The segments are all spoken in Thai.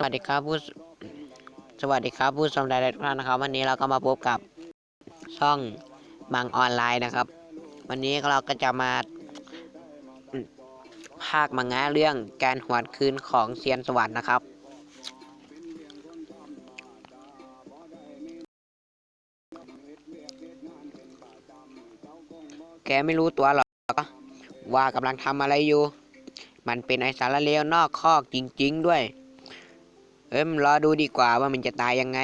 สวัสดีครับผู้สวัสดีครับผู้ชมรายการทุกท่านนะครับ วันนี้เราก็มาพบกับช่องมังออนไลน์นะครับ วันนี้เราก็จะมาภาคมังงะเรื่องการหวนคืนของเซียนสวรรค์นะครับ แกไม่รู้ตัวหรอกว่ากำลังทำอะไรอยู่ มันเป็นไอสารเลวนอกคอกจริง ๆ ด้วย เอ้ยมรอดูดีกว่าว่ามันจะตายยังไง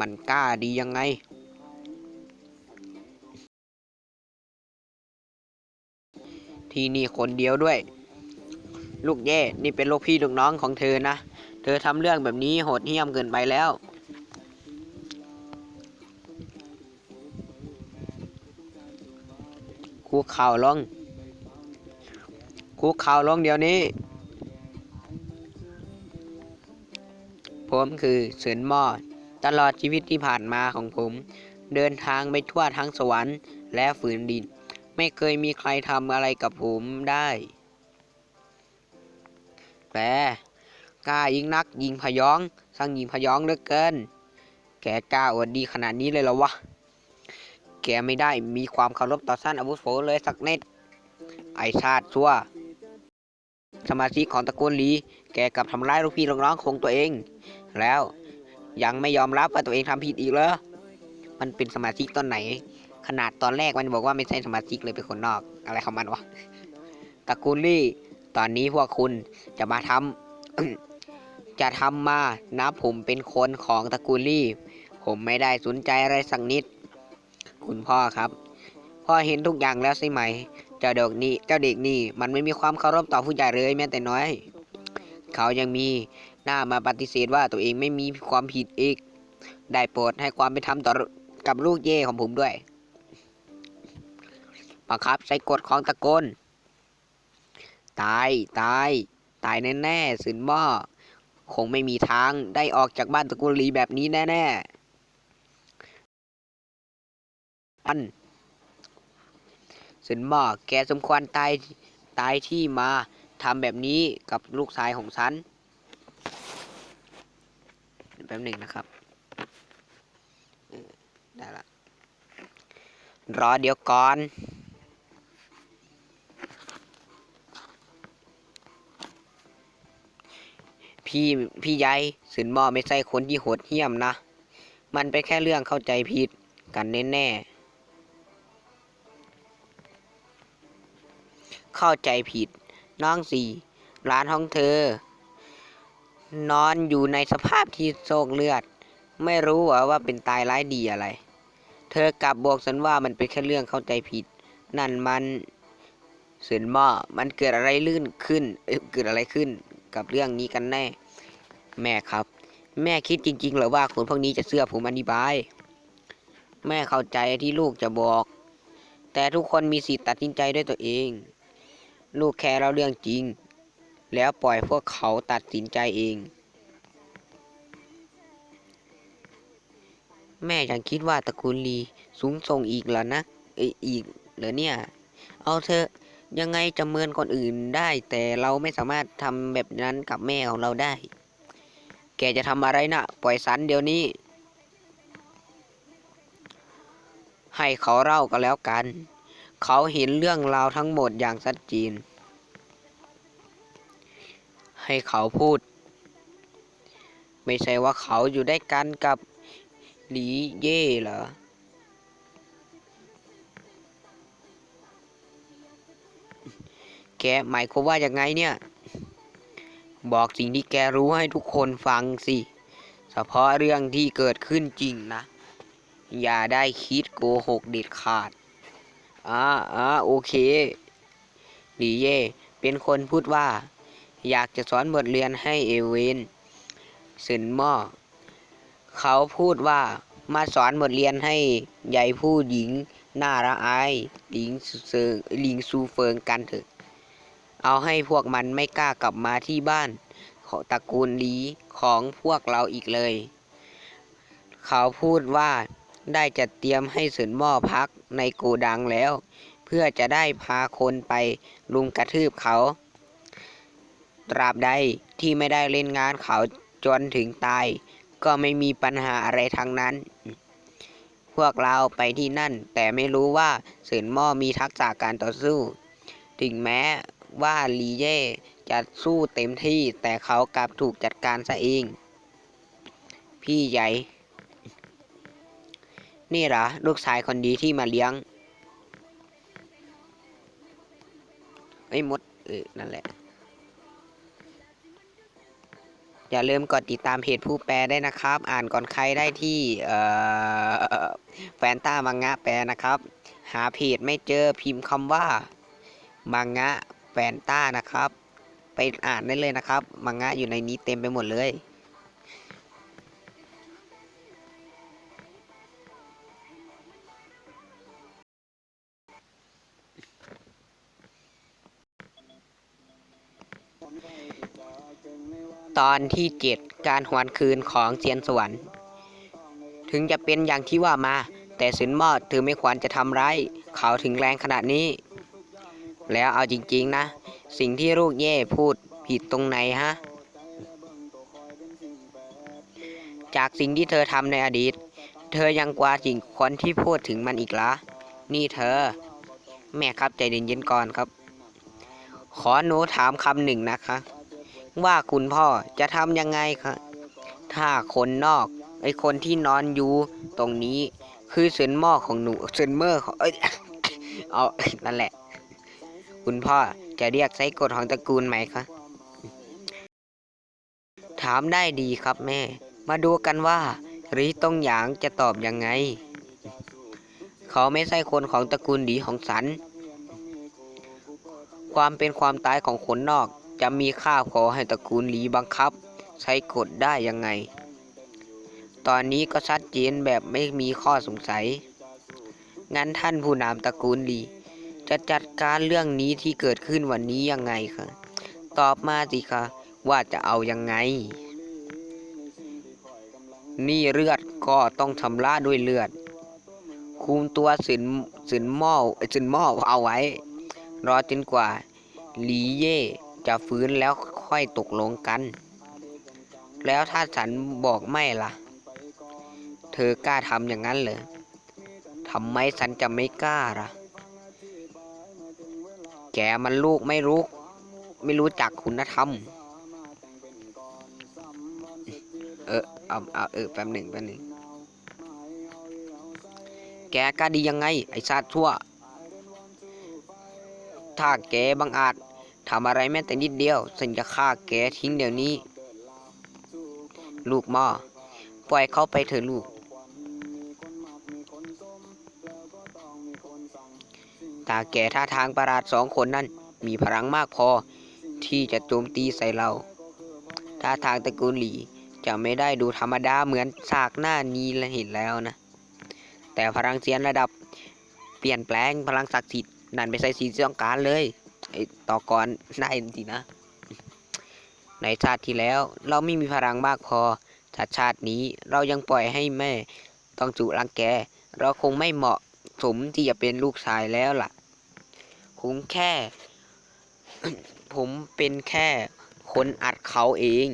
มันกล้าดียังไง ที่นี่คนเดียวด้วย ลูกแย่นี่เป็นลูกพี่ลูกน้องของเธอนะ เธอทำเรื่องแบบนี้โหดเหี้ยมเกินไปแล้วคุกเข่าลงคุกเข่าลงเดี๋ยวนี้ ผมคือเสือนหมอดตลอดชีวิตที่ผ่านมาของผม เดินทางไปทั่วทั้งสวรรค์และฝืนดิน ไม่เคยมีใครทำอะไรกับผมได้ แต่กล้ายิงนักยิงพยองสร้างยิงพยองเหลือเกิน แกกล้าอวดดีขนาดนี้เลยเหรอวะ แกไม่ได้มีความเคารพต่อท่านอาวุโสเลยสักนิดไอชาติชั่ว สมาชิกของตระกูลลี แกกลับทำร้ายลูกพี่ลูกน้องของตัวเอง แล้ว ยังไม่ยอมรับว่าตัวเองทำผิดอีกเหรอมันเป็นสมาชิกตอนไหน ขนาดตอนแรกมันบอกว่าไม่ใช่สมาชิกเลยเป็นคนนอก อะไรของมันวะตระกูลลี่ ตอนนี้พวกคุณจะมาทำจะทำมานะผมเป็นคนของตระกูลลี่ ผมไม่ได้สนใจอะไรสักนิด คุณพ่อครับพ่อเห็นทุกอย่างแล้วใช่ไหม เจ้าเด็กนี่เจ้าเด็กนี่มันไม่มีความเคารพต่อผู้ใหญ่เลยแม้แต่น้อย เขายังมี หน้ามาปฏิเสธว่าตัวเองไม่มีความผิดอีก ได้โปรดให้ความเป็นธรรมต่อกับลูกเย่ของผมด้วยบังคับใช้กฎของตะโกนตายตายตายแน่ๆสินหม้อคงไม่มีทางได้ออกจากบ้านตะกูลลีแบบนี้แน่ๆอันสินหม้อแกสมควรตายตายที่มาทำแบบนี้กับลูกชายของฉัน แป๊บหนึ่งนะครับได้ละรอเดี๋ยวก่อนพี่พี่ใหญ่สินมอไม่ใช่คนที่โหดเหี้ยมนะ มันเป็นแค่เรื่องเข้าใจผิดกันแน่ๆเข้าใจผิด น้องสี่ร้านของเธอ นอนอยู่ในสภาพที่โศกเลือด ไม่รู้ว่าเป็นตายร้ายดีอะไร เธอกลับบอกฉันว่ามันเป็นแค่เรื่องเข้าใจผิด นั่นมันเสือนม้อมันเกิดอะไรลื่นขึ้นเเกิดอะไรขึ้นกับเรื่องนี้กันแน่ แม่ครับ แม่คิดจริงๆเหรือว่าคนพวกนี้จะเชื่อผมอธิบาย แม่เข้าใจที่ลูกจะบอก แต่ทุกคนมีสิทธิ์ตัดสินใจด้วยตัวเอง ลูกแค่เราเรื่องจริง แล้วปล่อยพวกเขาตัดสินใจเอง แม่ยังคิดว่าตระกูลลีสูงส่งอีกเหรอนะอีกเหรอเนี่ย เอาเถอะยังไงจะเมินคนอื่นได้ แต่เราไม่สามารถทำแบบนั้นกับแม่ของเราได้ แกจะทำอะไรนะปล่อยสันเดี๋ยวนี้ ให้เขาเล่ากันแล้วกัน เขาเห็นเรื่องราวทั้งหมดอย่างชัดเจน ให้เขาพูด ไม่ใช่ว่าเขาอยู่ได้กันกับหลีเย่เหรอแกหมายความว่าอย่างไงเนี่ย บอกสิ่งที่แกรู้ให้ทุกคนฟังสิ เฉพาะเรื่องที่เกิดขึ้นจริงนะ อย่าได้คิดโกหกเด็ดขาดอ่าอ่าโอเคหลีเย่ เป็นคนพูดว่า อยากจะสอนบทเรียนให้เอเวนเซนหม้อเขาพูดว่ามาสอนบทเรียนให้ใหญ่ผู้หญิงน่าระอายหลิงเซิงหลิงซูเฟิงกันเถอะ เอาให้พวกมันไม่กล้ากลับมาที่บ้านของตระกูลลีของพวกเราอีกเลย เขาพูดว่าได้จัดเตรียมให้สินหม้อพักในโกดังแล้ว เพื่อจะได้พาคนไปลุมกระทืบเขา ตราบใดที่ไม่ได้เล่นงานเขาจนถึงตาย ก็ไม่มีปัญหาอะไรทั้งนั้น พวกเราไปที่นั่น แต่ไม่รู้ว่าเสินหม้อมีทักษะการต่อสู้ ถึงแม้ว่าลีเย่จะสู้เต็มที่แต่เขากลับถูกจัดการซะเอง พี่ใหญ่ นี่เหรอ ลูกชายคนดีที่มาเลี้ยงไอ้มด เออ นั่นแหละ อย่าลืมกดติดตามเพจผู้แปลได้นะครับ อ่านก่อนใครได้ที่แฟนต้ามังงะแปลนะครับ หาเพจไม่เจอพิมพ์คำว่ามังงะแฟนต้านะครับ ไปอ่านได้เลยนะครับ มังงะอยู่ในนี้เต็มไปหมดเลย ตอนที่ 7 การหวนคืนของเซียนสวรรค์ถึงจะเป็นอย่างที่ว่ามา แต่สินมอดถือไม่ควรจะทำร้ายเขาถึงแรงขนาดนี้ แล้วเอาจริงๆนะ สิ่งที่ลูกเย่พูดผิดตรงไหนฮะ จากสิ่งที่เธอทำในอดีต เธอยังกว่าสิ่งคนที่พูดถึงมันอีกละนี่เธอ แม่ครับใจเย็นๆก่อนครับ ขอหนูถามคำหนึ่งนะคะ ว่าคุณพ่อจะทำยังไงคะถ้าคนนอก ไอคนที่นอนอยู่ตรงนี้ คือเซนหม้อของหนูเซนเมอร์ของเอ้ยเอานั่นแหละ คุณพ่อจะเรียกไซกฎของตระกูลไหมคะถามได้ดีครับแม่ มาดูกันว่ารีตงหยางจะตอบยังไง เขาไม่ใช่คนของตระกูลดีของสัน ความเป็นความตายของคนนอก จะมีค่าขอให้ตระกูลหลีบังคับ ใช้กฎได้ยังไง ตอนนี้ก็ชัดเจนแบบไม่มีข้อสงสัย งั้นท่านผู้นำตระกูลหลี จะจัดการเรื่องนี้ที่เกิดขึ้นวันนี้ยังไงคะตอบมาสิคะว่าจะเอายังไง นี่เลือดก็ต้องชำระด้วยเลือด คุมตัวสินสินหม้อสินหม้อเอาไว้ รอจนกว่าหลีเย่ จะฟื้นแล้วค่อยตกลงกัน แล้วถ้าฉันบอกไม่ล่ะ เธอกล้าทำอย่างนั้นเหรอทำไมฉันจะไม่กล้าล่ะ แกมันลูกไม่รู้ ไม่รู้จักคุณธรรม เออเอาเอาเออแป๊บหนึ่งแป๊บหนึ่งแกกล้าดียังไง ไอ้ชาติชั่ว ถ้าแกบังอาจ ทำอะไรแม้แต่นิดเดียวฉันจะฆ่าแกทิ้งเดี๋ยวนี้ ลูกหม่อปล่อยเขาไปเถอะลูก ตาแก่ท่าทางประหลาดสองคนนั้น มีพลังมากพอ ที่จะโจมตีใส่เราท่าทางตระกูลหลีจะไม่ได้ดูธรรมดาเหมือนฉากหน้านี้ละเห็นแล้วนะ แต่พลังเสียนระดับเปลี่ยนแปลงพลังศักดิ์สิทธิ์นั่นไม่ใช่สิ่งที่ต้องการเลย ไอต่อกรได้จริงๆนะ ในชาติที่แล้วเราไม่มีพลังมากพอถ้าชาตินี้เรายังปล่อยให้แม่ต้องจูรังแก เราคงไม่เหมาะสมที่จะเป็นลูกชายแล้วล่ะผมแค่ ผมเป็นแค่คนอัดเขาเอง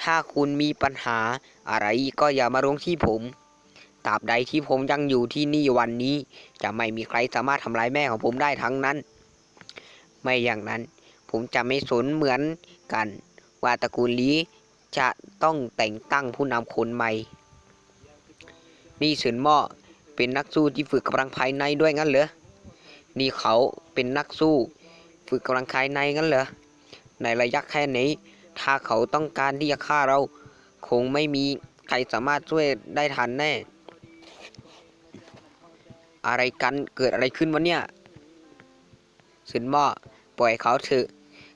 ถ้าคุณมีปัญหาอะไรก็อย่ามาลงที่ผมตราบใดที่ผมยังอยู่ที่นี่วันนี้ จะไม่มีใครสามารถทำร้ายแม่ของผมได้ทั้งนั้น ไม่อย่างนั้น ผมจะไม่สนเหมือนกัน ว่าตระกูลลีจะต้องแต่งตั้งผู้นำคนใหม่นี่เฉินหม้อเป็นนักสู้ที่ฝึกกำลังภายในด้วยงั้นเหรอ นี่เขาเป็นนักสู้ ฝึกกำลังภายในงั้นเหรอ ในระยะแค่นี้ ถ้าเขาต้องการที่จะฆ่าเรา คงไม่มีใครสามารถช่วยได้ทันแน่ อะไรกันเกิดอะไรขึ้นวะเนี่ย สินหม้อปล่อยเขาเถอะ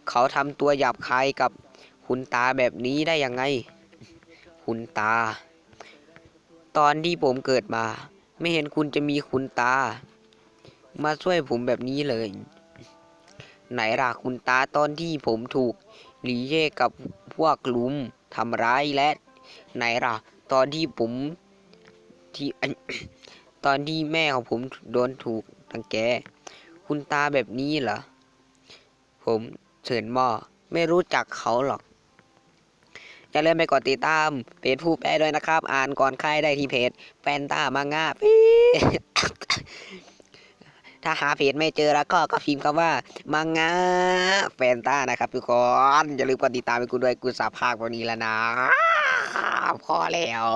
เขาทำตัวหยาบคายกับคุณตาแบบนี้ได้ยังไงคุณตา ตอนที่ผมเกิดมา ไม่เห็นคุณจะมีคุณตา มาช่วยผมแบบนี้เลย ไหนล่ะคุณตาตอนที่ผมถูกหลีเย่กับพวกลุมทำร้ายและ ไหนล่ะ ตอนที่ผมที่ตอนที่แม่ของผมโดนถูกทังแก คุณตาแบบนี้เหรอ ผมเฉินหม้อไม่รู้จักเขาหรอกจะเริ่าลืมไปกดติดตามเพจผู้แปลด้วยนะครับ อ่านก่อนใครได้ที่เพจแฟนตามังงะถ้าหาเพจไม่เจอแล้วก็ก็พิมพ์คำว่ามังงะแฟนตานะครับทุกคนอย่าลืมกดติดตามไปกูด้วยกูสาภาควันนี้แล้วนะ พอแล้ว